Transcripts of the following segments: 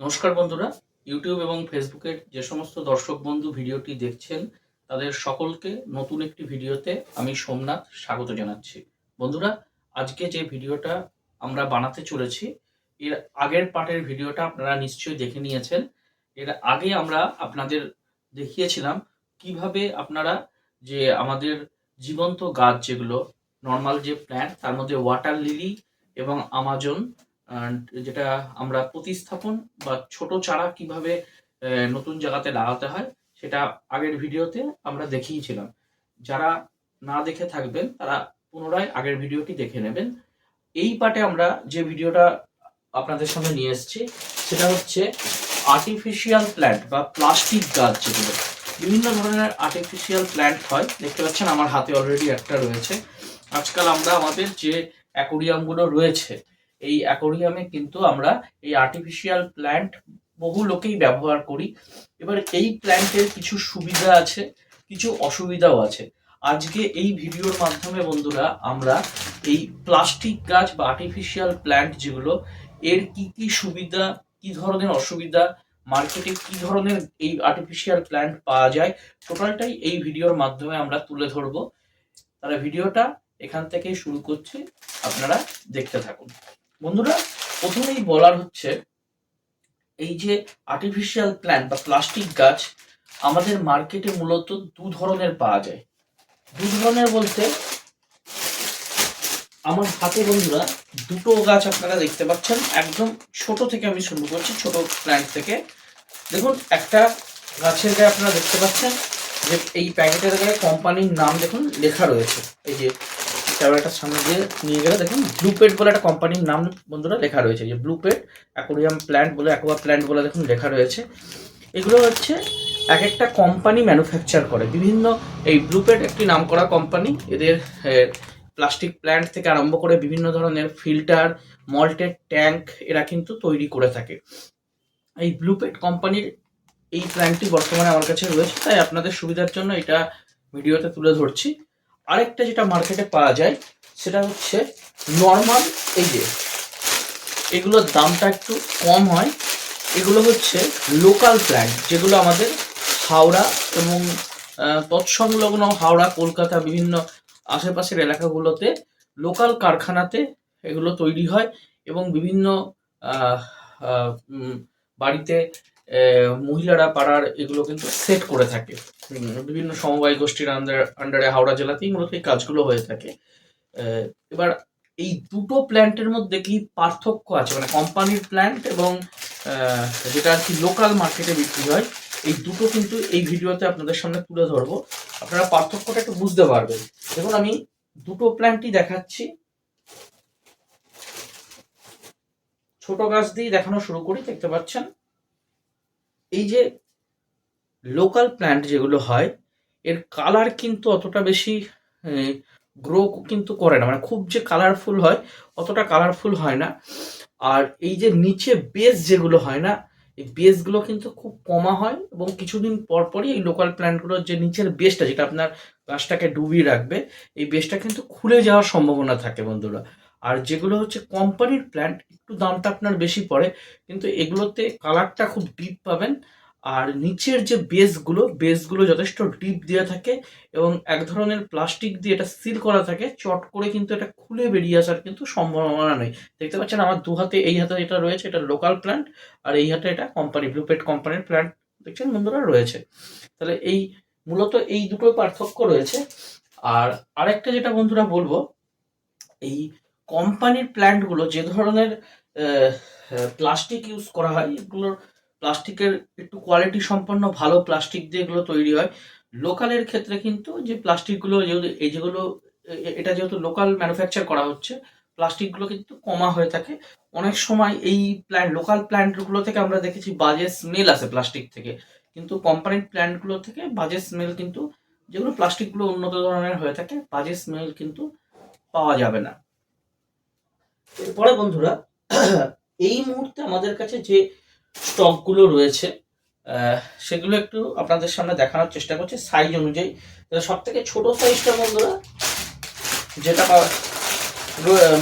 নমস্কার বন্ধুরা। ইউটিউব এবং ফেসবুকের যে সমস্ত দর্শক বন্ধু ভিডিওটি দেখছেন, তাদের সকলকে নতুন একটি ভিডিওতে আমি সোমনাথ স্বাগত জানাচ্ছি। বন্ধুরা, আজকে যে ভিডিওটা আমরা বানাতে চলেছি, এর আগের পার্টের ভিডিওটা আপনারা নিশ্চয়ই দেখে নিয়েছেন। এর আগে আমরা আপনাদের দেখিয়েছিলাম কীভাবে আপনারা যে আমাদের জীবন্ত গাছ যেগুলো নর্মাল যে প্ল্যান্ট তার মধ্যে ওয়াটার লিলি এবং আমাজন যেটা আমরা প্রতিস্থাপন বা ছোট চারা কীভাবে নতুন জায়গাতে লাগাতে হয়, সেটা আগের ভিডিওতে আমরা দেখিয়েছিলাম। যারা না দেখে থাকবেন, তারা পুনরায় আগের ভিডিওটি দেখে নেবেন। এই পার্টে আমরা যে ভিডিওটা আপনাদের সামনে নিয়ে এসেছি, সেটা হচ্ছে আর্টিফিশিয়াল প্ল্যান্ট বা প্লাস্টিক গাছ যেগুলো। বিভিন্ন ধরনের আর্টিফিশিয়াল প্ল্যান্ট হয়, দেখতে পাচ্ছেন আমার হাতে অলরেডি একটা রয়েছে। আজকাল আমরা আমাদের যে অ্যাকোরিয়ামগুলো রয়েছে এই অ্যাকোরিয়ামে কিন্তু আমরা এই আর্টিফিশিয়াল প্ল্যান্ট বহু লোকেই ব্যবহার করি। এবার এই প্ল্যান্টের কিছু সুবিধা আছে, কিছু অসুবিধাও আছে। আজকে এই ভিডিওর মাধ্যমে বন্ধুরা আমরা এই প্লাস্টিক গাছ বা আর্টিফিশিয়াল প্ল্যান্ট যেগুলো, এর কি কি সুবিধা, কি ধরনের অসুবিধা মার্কেটে কি ধরনের এই আর্টিফিশিয়াল প্ল্যান্ট পাওয়া যায় টোটালটাই এই ভিডিওর মাধ্যমে আমরা তুলে ধরবো। তাহলে ভিডিওটা এখান থেকেই শুরু করছি, আপনারা দেখতে থাকুন। বন্ধুরা, প্রথমেই বলার হচ্ছে, এই যে আর্টিফিশিয়াল প্ল্যান্ট বা প্লাস্টিক গাছ আমাদের মার্কেটে মূলত দু ধরনের পাওয়া যায়। দু ধরনের বলতে, আমার হাতে বন্ধুরা, দুটো গাছ আপনারা দেখতে পাচ্ছেন। একদম ছোট থেকে আমি শুরু করছি, ছোট প্ল্যান্ট থেকে। দেখুন, একটা গাছের গায়ে আপনারা দেখতে পাচ্ছেন যে এই প্যাকেটের গায়ে কোম্পানির নাম দেখুন লেখা রয়েছে। এই যে ক্যামেরাটার সামনে দিয়ে নিয়ে গেলে দেখুন ব্লুপেট বলে একটা কোম্পানির নাম বন্ধুরা লেখা রয়েছে। যে ব্লুপেট অ্যাকোরিয়াম প্ল্যান্ট বলে অ্যাকোয়া প্ল্যান্ট বলে দেখুন লেখা রয়েছে। এগুলো হচ্ছে এক একটা কোম্পানি ম্যানুফ্যাকচার করে। বিভিন্ন এই ব্লুপেট একটি নামকরা কোম্পানি এদের প্লাস্টিক প্ল্যান্ট থেকে আরম্ভ করে বিভিন্ন ধরনের ফিল্টার মল্টেড ট্যাঙ্ক এরা কিন্তু তৈরি করে থাকে। এই ব্লুপেট কোম্পানির এই প্ল্যান্টটি বর্তমানে আমার কাছে রয়েছে, তাই আপনাদের সুবিধার জন্য এটা ভিডিওতে তুলে ধরছি। আরেকটা যেটা মার্কেটে পাওয়া যায়, সেটা হচ্ছে নর্মাল এই যে, এগুলোর দামটা একটু কম হয়। এগুলো হচ্ছে লোকাল প্ল্যান্ট যেগুলো আমাদের হাওড়া এবং তৎসংলগ্ন হাওড়া, কলকাতা, বিভিন্ন আশেপাশের এলাকাগুলোতে লোকাল কারখানাতে এগুলো তৈরি হয় এবং বিভিন্ন বাড়িতে মহিলারা পাড়ার এগুলো কিন্তু সেট করে থাকে। বিভিন্ন সমবায় গোষ্ঠীর আন্ডার আন্ডারে হাওড়া জেলাতেই মূলত এই কাজগুলো হয়ে থাকে। এবার এই দুটো প্ল্যান্টের মধ্যে কি পার্থক্য আছে? মানে কোম্পানির প্ল্যান্ট এবং যেটা আর কি লোকাল মার্কেটে বিক্রি হয়, এই দুটো কিন্তু এই ভিডিওতে আপনাদের সামনে তুলে ধরবো। আপনারা পার্থক্যটা একটু বুঝতে পারবেন। দেখুন, আমি দুটো প্ল্যান্টই দেখাচ্ছি। ছোট গাছ দিয়ে দেখানো শুরু করি, দেখতে পাচ্ছেন? এই যে লোকাল প্ল্যান্ট যেগুলো হয়, এর কালার কিন্তু অতটা বেশি গ্রো কিন্তু করে না। মানে খুব যে কালারফুল হয়, অতটা কালারফুল হয় না। আর এই যে নিচে বেস যেগুলো হয় না, এই বেসগুলো কিন্তু খুব কমা হয় এবং কিছুদিন পর পরই এই লোকাল প্ল্যান্টগুলোর যে নিচের বেসটা যেটা আপনার গাছটাকে ডুবিয়ে রাখবে, এই বেসটা কিন্তু খুলে যাওয়ার সম্ভাবনা থাকে বন্ধুরা। আর যেগুলো হচ্ছে কোম্পানির প্ল্যান্ট একটু দামটা আপনার বেশি পড়ে, কিন্তু এগুলোতে কালারটা খুব ডিপ পাবেন। আর নিচের যে বেসগুলো বেসগুলো যথেষ্ট ডিপ দেওয়া থাকে এবং এক ধরনের প্লাস্টিক দিয়ে এটা সিল করা থাকে, চট করে কিন্তু এটা খুলে বেরিয়ে আসার কিন্তু সম্ভাবনা নেই। দেখতে পাচ্ছেন আমার দু হাতে, এই হাতে এটা রয়েছে, এটা লোকাল প্ল্যান্ট আর এই হাতে এটা কোম্পানি ব্লুপেট কোম্পানির প্ল্যান্ট দেখছেন বন্ধুরা রয়েছে। তাহলে এই, মূলত এই দুটো পার্থক্য রয়েছে। আর আরেকটা যেটা বন্ধুরা বলব, এই কোম্পানির প্ল্যান্টগুলো যে ধরনের প্লাস্টিক ইউজ করা হয়, এগুলোর প্লাস্টিকের একটু কোয়ালিটি সম্পন্ন ভালো প্লাস্টিক দিয়ে এগুলো তৈরি হয়। লোকালের ক্ষেত্রে কিন্তু যে প্লাস্টিকগুলো যেহেতু, এই যেগুলো এটা যেহেতু লোকাল ম্যানুফ্যাকচার করা হচ্ছে প্লাস্টিকগুলো কিন্তু কমা হয়ে থাকে। অনেক সময় এই প্ল্যান্ট লোকাল প্ল্যান্টগুলো থেকে আমরা দেখেছি বাজে স্মেল আসে প্লাস্টিক থেকে। কিন্তু কোম্পানির প্ল্যান্টগুলো থেকে বাজে স্মেল কিন্তু, যেগুলো প্লাস্টিকগুলো উন্নত ধরনের হয়ে থাকে, বাজে স্মেল কিন্তু পাওয়া যাবে না। এরপরে বন্ধুরা, এই মুহূর্তে আমাদের কাছে যে স্টকগুলো রয়েছে সেগুলো একটু আপনাদের সামনে দেখানোর চেষ্টা করছি সাইজ অনুযায়ী। সব থেকে ছোট সাইজটা বন্ধুরা, যেটা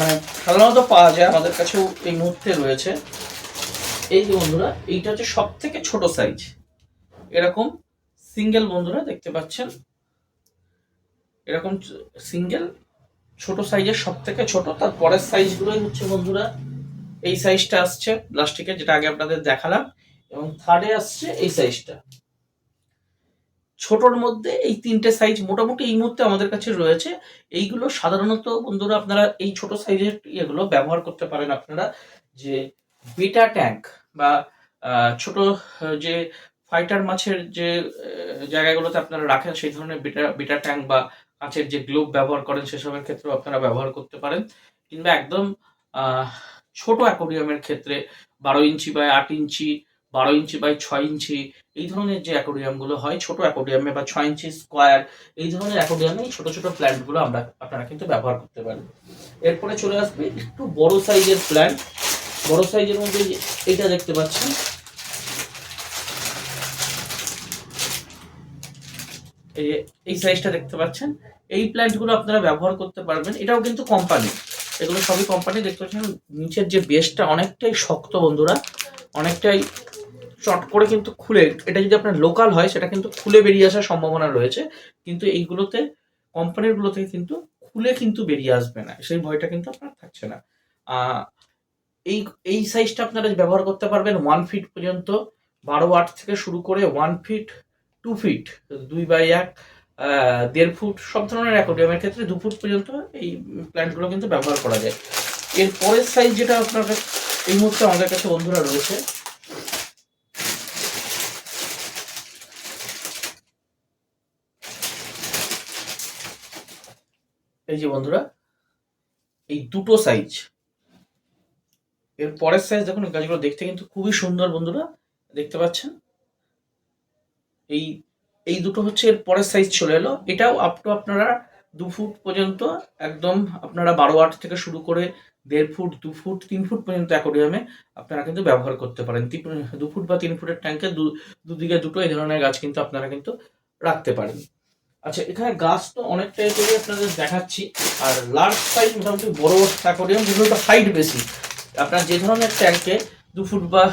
মানে সাধারণত পাওয়া যায় আমাদের কাছেও এই মুহূর্তে রয়েছে। এই যে বন্ধুরা, এইটা হচ্ছে সব থেকে ছোট সাইজ এরকম সিঙ্গেল বন্ধুরা দেখতে পাচ্ছেন। এরকম সিঙ্গেল ছোট সাইজের সব থেকে ছোট, তার পরের সাইজগুলোই হচ্ছে বন্ধুরা, এই সাইজটা আসছে প্লাস্টিকের যেটা আগে আপনাদের দেখালাম, এবং থার্ডে আসছে এই সাইজটা ছোটর মধ্যে এই তিনটে সাইজ মোটামুটি এই মুহূর্তে আমাদের কাছে রয়েছে। এইগুলো সাধারণত বন্ধুরা আপনারা এই ছোট সাইজের ইয়েগুলো ব্যবহার করতে পারেন আপনারা, যে বেটা ট্যাঙ্ক বা ছোট, যে ফাইটার মাছের যে জায়গাগুলোতে আপনারা রাখেন, সেই ধরনের বেটা বেটা ট্যাঙ্ক বা কাঁচের যে গ্লোব ব্যবহার করেন সেসবের ক্ষেত্রেও আপনারা ব্যবহার করতে পারেন। কিংবা একদম ছোট অ্যাকোরিয়ামের ক্ষেত্রে বারো ইঞ্চি বাই আট ইঞ্চি, বারো ইঞ্চি বাই ছয় ইঞ্চি, এই ধরনের যে অ্যাকোরিয়ামগুলো হয়, ছোট অ্যাকোরিয়ামে বা ছয় ইঞ্চি স্কোয়ার এই ধরনের অ্যাকোরিয়ামে ছোট ছোট প্ল্যান্টগুলো আমরা, আপনারা কিন্তু ব্যবহার করতে পারেন। এরপরে চলে আসবে একটু বড় সাইজের প্ল্যান্ট বড় সাইজের মধ্যে এইটা দেখতে পাচ্ছেন। এই যে এই সাইজটা দেখতে পাচ্ছেন। এই প্ল্যান্টগুলো আপনারা ব্যবহার করতে পারবেন। এটাও কিন্তু কোম্পানি এগুলো সবই কোম্পানি দেখতে পাচ্ছেন, নিচের যে বেসটা অনেকটাই শক্ত বন্ধুরা। অনেকটাই চট করে কিন্তু খুলে, এটা যদি আপনার লোকাল হয়, সেটা কিন্তু খুলে বেরিয়ে আসার সম্ভাবনা রয়েছে। কিন্তু এইগুলোতে কোম্পানির গুলোতে কিন্তু খুলে কিন্তু বেরিয়ে আসবে না। সেই ভয়টা কিন্তু আপনার থাকছে না। এই এই সাইজটা আপনারা ব্যবহার করতে পারবেন ওয়ান ফিট পর্যন্ত। বারো আট থেকে শুরু করে ওয়ান ফিট টু ফিট দুই বাই এক দেড় ফুট, সব ধরনের অ্যাকোরিয়ামের ক্ষেত্রে দু ফুট পর্যন্ত এই প্ল্যান্টগুলো কিন্তু ব্যবহার করা যায়। এর পরের সাইজ যেটা আপনার এই মুহূর্তে আমাদের কাছে বন্ধুরা রয়েছে। এই যে বন্ধুরা, এই দুটো সাইজ। এর পরের সাইজ দেখুন গাছগুলো দেখতে কিন্তু খুবই সুন্দর বন্ধুরা, দেখতে পাচ্ছেন। এই এই দুটো হচ্ছে এর পরের সাইজ চলে এলো। এটাও আপ টু আপনারা দু ফুট পর্যন্ত, একদম আপনারা বারো আট থেকে শুরু করে দেড় ফুট দু ফুট তিন ফুট পর্যন্ত অ্যাকোরিয়ামে আপনারা কিন্তু ব্যবহার করতে পারেন। দু ফুট বা তিন ফুটের ট্যাঙ্কে দুদিকে দুটো এই ধরনের গাছ কিন্তু আপনারা কিন্তু রাখতে পারেন। আচ্ছা এখানে গাছ তো অনেক টাইপেরই আপনাদের দেখাচ্ছি। আর লার্জ সাইজ মোটামুটি বড় অ্যাকোরিয়াম যেগুলো হাইট বেশি। আপনার যে ধরনের ট্যাঙ্কে দু ফুট বা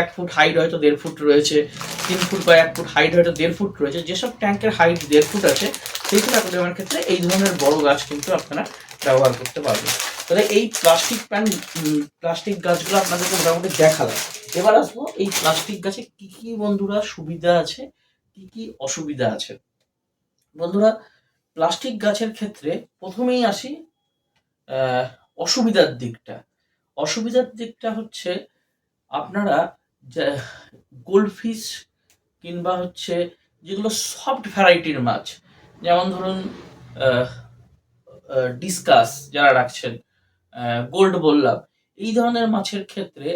এক ফুট হাইট হয়তো দেড় ফুট রয়েছে, তিন ফুট বা এক ফুট হাইট হয়তো দেড় ফুট রয়েছে, যেসব ট্যাঙ্কের হাইট দেড় ফুট আছে সেই সব অ্যাকোরিয়ামের ক্ষেত্রে এই ধরনের বড় গাছ কিন্তু আপনারা ব্যবহার করতে পারবেন। তাহলে এই প্লাস্টিক প্যান প্লাস্টিক গাছগুলো আপনাদেরকে মোটামুটি দেখালাম। এবার আসব এই প্লাস্টিক গাছে কি কি বন্ধুরা সুবিধা আছে, কি কি অসুবিধা আছে। বন্ধুরা প্লাস্টিক গাছের ক্ষেত্রে প্রথমেই আসি অসুবিধার দিকটা। অসুবিধার দিকটা হচ্ছে আপনারা গোল্ডফিশ কিংবা হচ্ছে যেগুলো সফট ভ্যারাইটির মাছ, যেমন ধরুন ডিসকাস যারা রাখছেন গোল্ড বললাম, এই ধরনের মাছের ক্ষেত্রে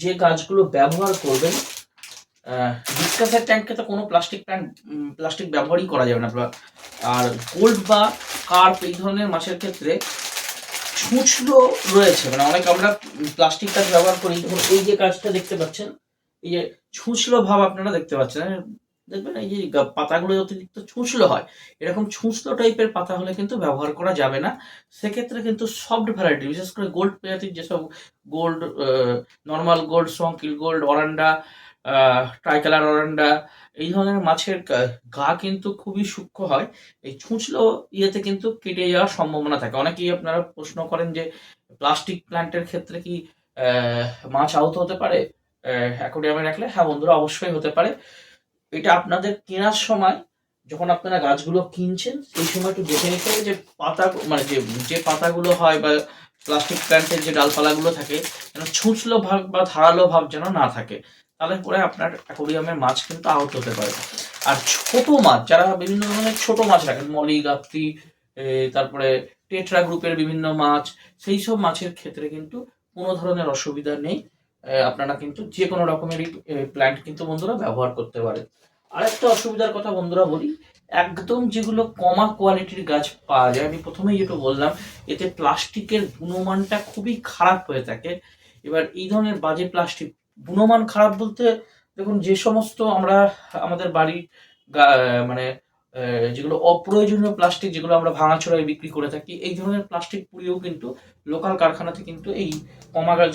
যে গাছগুলো ব্যবহার করবেন ডিসকাসের ট্যাঙ্কে তো কোনো প্লাস্টিক ট্যাঙ্ক প্লাস্টিক ব্যবহারই করা যাবে না। আর গোল্ড বা কার্প এই ধরনের মাছের ক্ষেত্রে ছুঁচলো রয়েছে মানে অনেক আমরা প্লাস্টিক কাজ ব্যবহার করি যেমন এই যে কাজটা দেখতে পাচ্ছেন এই যে ছুঁচলো ভাব আপনারা দেখতে পাচ্ছেন হ্যাঁ, দেখবেন এই যে পাতাগুলো অতিরিক্ত ছুঁচলো হয় এরকম ছুঁচলো টাইপের পাতা হলে কিন্তু ব্যবহার করা যাবে না সেক্ষেত্রে কিন্তু সফট ভ্যারাইটি বিশেষ করে গোল্ড প্রজাতির যেসব গোল্ড নর্মাল গোল্ড সংকিল গোল্ড অরান্ডা ট্রাইকালার অরান্ডা এই ধরনের মাছের গা- কিন্তু খুবই সূক্ষ্ম হয়। এই ছুঁচলো ইয়েতে কিন্তু কেটে যাওয়ার সম্ভাবনা থাকে। অনেকেই আপনারা প্রশ্ন করেন যে, প্লাস্টিক প্ল্যান্টের ক্ষেত্রে কি মাছ আহত হতে পারে? অ্যাকোরিয়ামে রাখলে? হ্যাঁ বন্ধুরা, অবশ্যই হতে পারে। এটা আপনাদের কেনার সময় যখন আপনারা গাছগুলো কিনছেন, সেই সময় একটু দেখে নিতে যে, পাতা মানে যে যে পাতাগুলো হয় বা প্লাস্টিক প্ল্যান্টের যে ডালপালাগুলো থাকে, যেন ছুঁচলো ভাব বা ধারালো ভাব যেন না থাকে। তাহলে পরে আপনার অ্যাকোরিয়ামের মাছ কিন্তু আহত হতে পারে। আর ছোট মাছ, যারা বিভিন্ন ধরনের ছোট মাছ রাখেন মলি গাপ্তি তারপরে টেট্রা গ্রুপের বিভিন্ন মাছ, সেই সব মাছের ক্ষেত্রে কিন্তু কোনো ধরনের অসুবিধা নেই। আপনারা কিন্তু যে কোনো রকমেরই প্ল্যান্ট কিন্তু বন্ধুরা ব্যবহার করতে পারেন। আরেকটা অসুবিধার কথা বন্ধুরা বলি, একদম যেগুলো কমা কোয়ালিটির গাছ পাওয়া যায়, আমি প্রথমেই যেটা বললাম, এতে প্লাস্টিকের গুণমানটা খুবই খারাপ হয়ে থাকে। এবার এই ধরনের বাজে প্লাস্টিক গুণমান খারাপ বলতে দেখুন, যে সমস্ত আমরা, আমাদের বাড়ি গা- মানে যেগুলো অপ্রয়োজনীয় প্লাস্টিক যেগুলো আমরা ভাঙাচোরায় বিক্রি করে থাকি, এই ধরনের প্লাস্টিক পুড়িয়েও কিন্তু লোকাল কারখানাতে কিন্তু এই কমা গাছ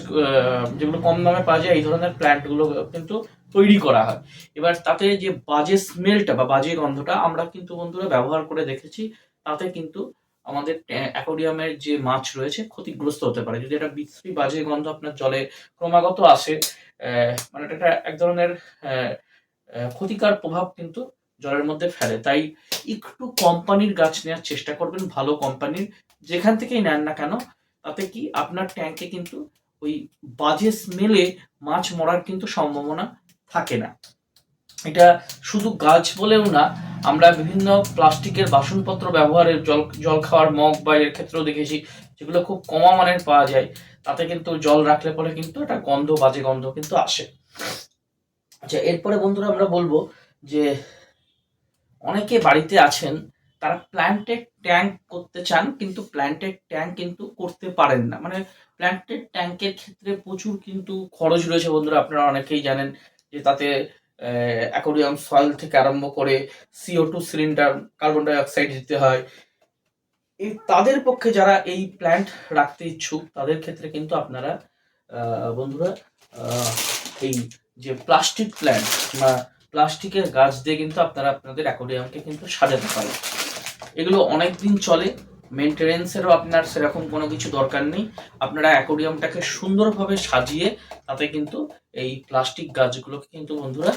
যেগুলো কম দামে পাওয়া যায়, এই ধরনের প্ল্যান্টগুলো কিন্তু তৈরি করা হয়। এবার তাতে যে বাজে স্মেলটা বা বাজে গন্ধটা আমরা কিন্তু বন্ধুরা ব্যবহার করে দেখেছি, তাতে কিন্তু আমাদের অ্যাকোরিয়ামের যে মাছ রয়েছে ক্ষতিগ্রস্ত হতে পারে। যদি একটা বিশ্রী বাজে গন্ধ আপনার জলে ক্রমাগত আসে মানে এটা এক ধরনের ক্ষতিকর প্রভাব কিন্তু জলের মধ্যে ফেলে। তাই একটু কোম্পানির গাছ নেওয়ার চেষ্টা করবেন, ভালো কোম্পানির। যেখান থেকেই নেন না কেন, তাতে কি আপনার ট্যাঙ্কে কিন্তু ওই বাজে স্মেলে মাছ মরার কিন্তু সম্ভাবনা থাকে না। এটা শুধু গাছ বলেও না, আমরা বিভিন্ন প্লাস্টিকের বাসনপত্র ব্যবহারের জল জল খাওয়ার মগ বা এর ক্ষেত্রেও দেখেছি, যেগুলো খুব কমা মানের পাওয়া যায়। তাতে কিন্তু জল রাখলে পরে কিন্তু একটা গন্ধ, বাজে গন্ধ কিন্তু আসে। আচ্ছা এরপরে বন্ধুরা আমরা বলব যে, অনেকে বাড়িতে আছেন, তারা প্ল্যান্টেড ট্যাঙ্ক করতে চান, কিন্তু প্ল্যান্টেড ট্যাঙ্ক কিন্তু করতে পারেন না। মানে প্ল্যান্টেড ট্যাঙ্কের ক্ষেত্রে প্রচুর কিন্তু খরচ রয়েছে বন্ধুরা, আপনারা অনেকেই জানেন যে তাতে অ্যাকোরিয়াম সয়েল থেকে আরম্ভ করে CO two cylinder carbon dioxide দিতে হয়। এই তাদের পক্ষে যারা এই প্ল্যান্ট রাখতে ইচ্ছুক, তাদের ক্ষেত্রে কিন্তু আপনারা বন্ধুরা এই যে প্লাস্টিক প্ল্যান্ট বা প্লাস্টিকের গাছ দিয়ে কিন্তু আপনারা আপনাদের অ্যাকোরিয়ামকে কিন্তু সাজাতে পারেন। এগুলো অনেক দিন চলে মেনটেনেন্সেরও আপনার সেরকম কোনো কিছু দরকার নেই। আপনারা অ্যাকোরিয়ামটাকে সুন্দরভাবে সাজিয়ে তাতে কিন্তু এই প্লাস্টিক গাছগুলোকে কিন্তু বন্ধুরা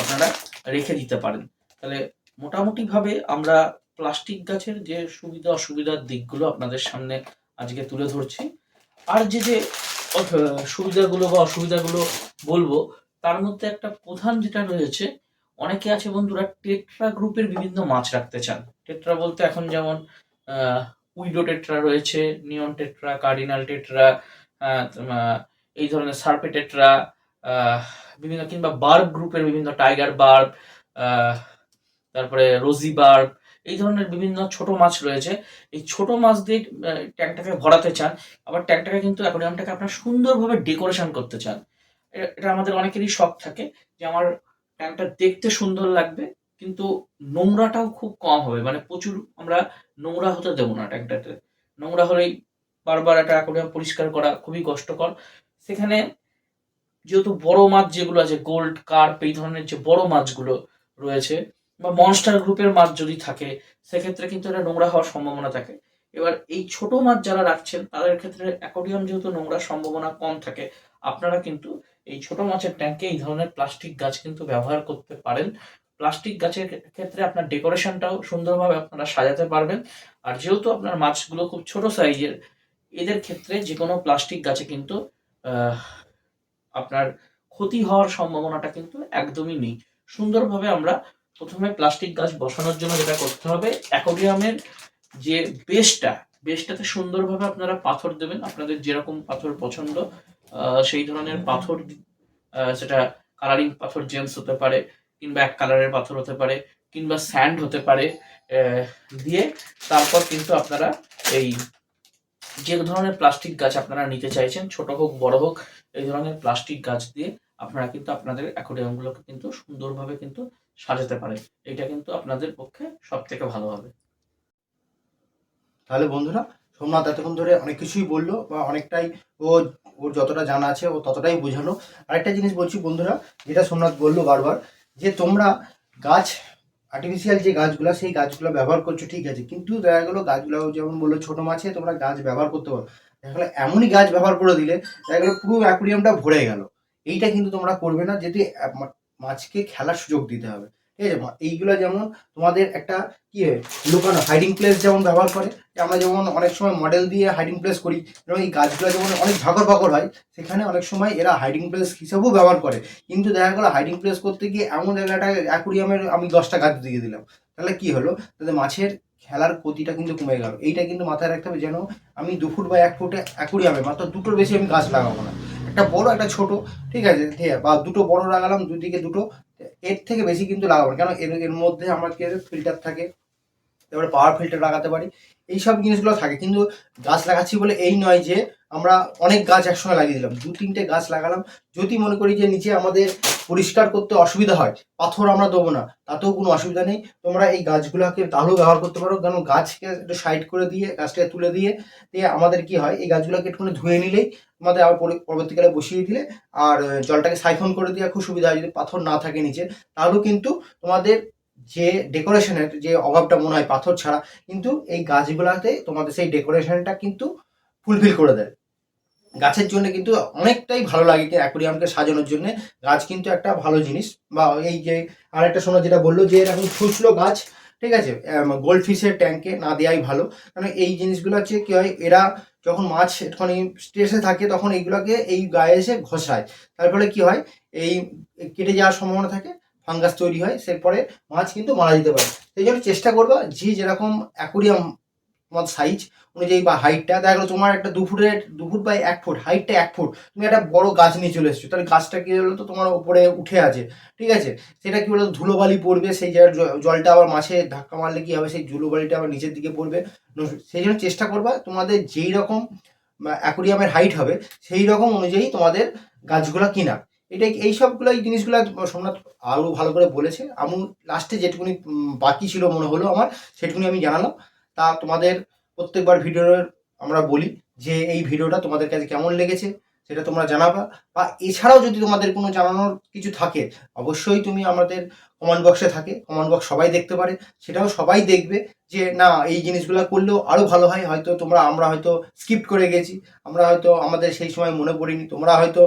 আপনারা রেখে দিতে পারেন। তাহলে মোটামুটিভাবে আমরা প্লাস্টিক গাছের যে সুবিধা অসুবিধার দিকগুলো আপনাদের সামনে আজকে তুলে ধরছি, আর যে যে সুবিধাগুলো বা অসুবিধাগুলো বলব, তার মধ্যে একটা প্রধান যেটা রয়েছে, অনেকে আছে বন্ধুরা টেট্রা গ্রুপের বিভিন্ন মাছ রাখতে চান। টেট্রা বলতে এখন যেমন উইডো টেট্রা রয়েছে নিয়ন টেট্রা কার্ডিনাল টেট্রা এই ধরনের সার্পে টেট্রা বিভিন্ন কিংবা বার্ব গ্রুপের বিভিন্ন টাইগার বার্ব তারপরে রোজি বার্ব এই ধরনের বিভিন্ন ছোট মাছ রয়েছে। এই ছোট মাছ দিয়ে ট্যাঙ্কটাকে ভরাতে চান, আবার ট্যাঙ্কটাকে কিন্তু অ্যাকোরিয়ামটাকে আপনার সুন্দরভাবে ডেকোরেশন করতে চান। এটা আমাদের অনেকেরই শখ থাকে যে আমার ট্যাঙ্কটা দেখতে সুন্দর লাগবে, কিন্তু নোংরাটাও খুব কম হবে। মানে প্রচুর আমরা নোংরা হতে দেবো না ট্যাঙ্কটাতে নোংরা হলেই বারবার একটা অ্যাকোরিয়াম পরিষ্কার করা খুবই কষ্টকর। সেখানে যেহেতু বড় মাছ যেগুলো আছে গোল্ড কার্প এই ধরনের যে বড় মাছগুলো রয়েছে, বা মনস্টার গ্রুপের মাছ যদি থাকে, সেক্ষেত্রে কিন্তু এটা নোংরা হওয়ার সম্ভাবনা থাকে। এবার এই ছোট মাছ যারা রাখছেন, তাদের ক্ষেত্রে অ্যাকোরিয়াম যেহেতু নোংরার সম্ভাবনা কম থাকে, আপনারা কিন্তু এই ছোট মাছের ট্যাঙ্কে এই ধরনের প্লাস্টিক গাছ কিন্তু ব্যবহার করতে পারেন। প্লাস্টিক গাছের ক্ষেত্রে আপনার ডেকোরেশনটাও সুন্দরভাবে আপনারা সাজাতে পারবেন। আর যেহেতু আপনার মাছগুলো খুব ছোট সাইজের, এদের ক্ষেত্রে যে কোনো প্লাস্টিক গাছে কিন্তু আপনার ক্ষতি হওয়ার সম্ভাবনাটা কিন্তু একদমই নেই। সুন্দরভাবে আমরা প্রথমে প্লাস্টিক গাছ বসানোর জন্য যেটা করতে হবে, অ্যাকোরিয়ামের যে বেসটা, বেসটাতে সুন্দরভাবে আপনারা পাথর দেবেন। আপনাদের যেরকম পাথর পছন্দ সেই ধরনের পাথর সেটা কালারিং পাথর জেমস হতে পারে কিংবা এক কালারের পাথর হতে পারে, কিংবা স্যান্ড হতে পারে দিয়ে তারপর কিন্তু আপনারা এই যে ধরনের প্লাস্টিক গাছ আপনারা নিতে চাইছেন, ছোট হোক, বড় হোক, এই ধরনের প্লাস্টিক গাছ দিয়ে আপনারা কিন্তু আপনাদের অ্যাকোরিয়ামগুলোকে কিন্তু সুন্দরভাবে কিন্তু সাজাতে পারেন এটা কিন্তু আপনাদের পক্ষে সব থেকে ভালো হবে। তাহলে বন্ধুরা, সোমনাথ এতক্ষণ ধরে অনেক কিছুই বলল, বা অনেকটাই ও, ওর যতটা জানা আছে, ও ততটাই বোঝালো। আরেকটা জিনিস বলছি বন্ধুরা, যেটা সোমনাথ বলল বারবার যে তোমরা গাছ আর্টিফিশিয়াল যে গাছগুলো, সেই গাছগুলো ব্যবহার করছ, ঠিক আছে। কিন্তু দেখা গেলো গাছগুলো যেমন বলল, ছোটো মাছে তোমরা গাছ ব্যবহার করতে পারো। দেখা গেলো এমনই গাছ ব্যবহার করে দিলে, দেখা গেলো পুরো অ্যাকুরিয়ামটা ভরে গেল। এইটা কিন্তু তোমরা করবে না যেটি মাছকে খেলার সুযোগ দিতে হবে। ঠিক আছে? এইগুলো যেমন তোমাদের একটা কি হয়, লুকানো হাইডিং প্লেস যেমন ব্যবহার করে আমরা যেমন অনেক সময় মডেল দিয়ে হাইডিং প্লেস করি এবং এই গাছগুলো যেমন অনেক ঝাঁকর ফাঁকর হয়, সেখানে অনেক সময় এরা হাইডিং প্লেস হিসেবেও ব্যবহার করে। কিন্তু দেখা গেলো হাইডিং প্লেস করতে গিয়ে এমন জায়গাটা অ্যাকুরিয়ামের আমি দশটা গাছ দিয়ে দিলাম। তাহলে কি হলো? তাহলে মাছের খেলার ক্ষতিটা কিন্তু কমে গেল। এইটা কিন্তু মাথায় রাখতে হবে যেন আমি দু ফুট বা এক ফুটে অ্যাকুরিয়ামে মাত্র দুটোর বেশি আমি গাছ লাগাবো না। একটা বড়, একটা ছোট, ঠিক আছে? ঠিক আছে? বা দুটো বড় লাগালাম, দুদিকে দুটো এর থেকে বেশি কিন্তু লাগাবো কেন? এর এর মধ্যে আমার কি ফিল্টার থাকে। তারপরে পাওয়ার ফিল্টার লাগাতে পারি। এই সব জিনিসগুলো থাকে। কিন্তু গাছ লাগাচ্ছি বলে এই নয় যে, আমরা অনেক গাছ একসঙ্গে লাগিয়ে দিলাম। দু, তিনটে গাছ লাগালাম। যদি মনে করি যে, নিচে আমাদের পরিষ্কার করতে অসুবিধা হয়, পাথর আমরা দেবো না। তাতেও কোনো অসুবিধা নেই। তোমরা এই গাছগুলোকে তাহলেও ব্যবহার করতে পারো। কারণ গাছকে একটু সাইড করে দিয়ে, গাছটাকে তুলে দিয়ে দিয়ে আমাদের কি হয়? এই গাছগুলোকে একটুখানি ধুয়ে নিলেই তোমাদের আবার পরবর্তীকালে বসিয়ে দিলে আর জলটাকে সাইফন করে দেওয়া খুব সুবিধা হয়, যদি পাথর না থাকে নিচে। তাহলেও কিন্তু তোমাদের যে ডেকোরেশনের যে অভাবটা মনে হয় পাথর ছাড়া, কিন্তু এই গাছগুলাতে তোমাদের সেই ডেকোরেশনটা কিন্তু ফুলফিল করে দেয়। গাছের জন্য কিন্তু অনেকটাই ভালো লাগে অ্যাকোরিয়ামকে সাজানোর জন্য। গাছ কিন্তু একটা ভালো জিনিস। বা এই যে আরেকটা শোনো, যেটা বলল যে এরকম ছুঁচলো গাছ, ঠিক আছে? গোল্ড ফিশের ট্যাঙ্কে না দেওয়াই ভালো। কারণ এই জিনিসগুলো হচ্ছে কি হয়, এরা যখন মাছ একটুখানি স্ট্রেসে থাকে তখন এইগুলোকে এই গায়ে এসে ঘষায়। তার ফলে কী হয়? এই কেটে যাওয়ার সম্ভাবনা থাকে ফাঙ্গাস তৈরি হয়, সেরপরে মাছ কিন্তু মারা যেতে পারে। সেই জন্য চেষ্টা করবা, যে যেরকম অ্যাকোরিয়াম তোমার সাইজ অনুযায়ী বা হাইটটা দেখা গেলো তোমার একটা দু ফুটের, দু ফুট বাই এক ফুট হাইটটা এক ফুট। তুমি একটা বড় গাছ নিয়ে চলে এসছো, তাহলে গাছটা কী হলো তো তোমার উপরে উঠে আছে, ঠিক আছে? সেটা কী বলতো ধুলোবালি পড়বে, সেই জায়গায় জলটা আবার মাছে ধাক্কা মারলে কী হবে, সেই ধুলোবালিটা আবার নিচের দিকে পড়বে। সেই জন্য চেষ্টা করবা, তোমাদের যেই রকম অ্যাকোরিয়ামের হাইট হবে, সেই রকম অনুযায়ী তোমাদের গাছগুলো কিনা। এটা এই সবগুলো এই জিনিসগুলো সোমনাথ আরও ভালো করে বলেছে। আমি লাস্টে যেটুকুনি বাকি ছিল মনে হলো আমার, সেটুকুনি আমি জানালাম। তা তোমাদের প্রত্যেকবার ভিডিওর আমরা বলি যে এই ভিডিওটা তোমাদের কাছে কেমন লেগেছে, সেটা তোমরা জানাবা। বা এছাড়াও যদি তোমাদের কোনো জানানোর কিছু থাকে, অবশ্যই তুমি আমাদের কমেন্ট বক্সে থাকে। কমেন্ট বক্স সবাই দেখতে পারে। সেটাও সবাই দেখবে যে, না, এই জিনিসগুলো করলেও আরও ভালো হয়। হয়তো তোমরা, আমরা হয়তো স্কিপ করে গেছি। আমরা হয়তো আমাদের সেই সময় মনে পড়িনি। তোমরা হয়তো,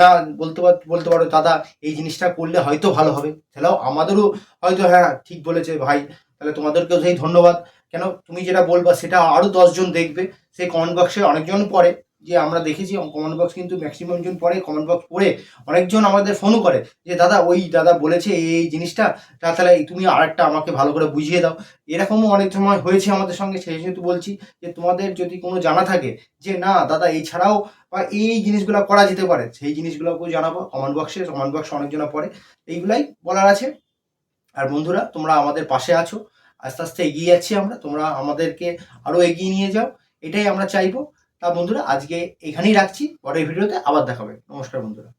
না, বলতে পার বলতে পারো, দাদা, এই জিনিসটা করলে হয়তো ভালো হবে। তাহলেও আমাদেরও হয়তো হ্যাঁ ঠিক বলেছে ভাই। তাহলে তোমাদেরকেও সেই ধন্যবাদ। কেন তুমি যেটা বলবা সেটা আরও দশজন দেখবে। সেই কমেন্ট বক্সে অনেকজন পড়ে, যে আমরা দেখেছি কমেন্ট বক্স কিন্তু ম্যাক্সিমাম জন পড়ে কমেন্ট বক্স পড়ে অনেকজন আমাদের ফোনও করে, যে দাদা, ওই দাদা বলেছে এই জিনিসটা তাহলে তুমি আরেকটা আমাকে ভালো করে বুঝিয়ে দাও। এরকমও অনেক সময় হয়েছে আমাদের সঙ্গে, সেই যেহেতু বলছি যে তোমাদের যদি কোনো জানা থাকে, যে না, দাদা এছাড়াও বা এই জিনিসগুলো করা যেতে পারে, সেই জিনিসগুলোকেও জানাব কমেন্ট বক্সে কমেন্ট বক্সে অনেকজনা পড়ে। এইগুলাই বলার আছে। আর বন্ধুরা, তোমরা আমাদের পাশে আছো। আস্তে আস্তে এগিয়ে যাচ্ছি আমরা। তোমরা আমাদেরকে আরও এগিয়ে নিয়ে যাও। এটাই আমরা চাইব। তা বন্ধুরা, আজকে এখানেই রাখছি। পরের ভিডিওতে আবার দেখাবে। নমস্কার বন্ধুরা।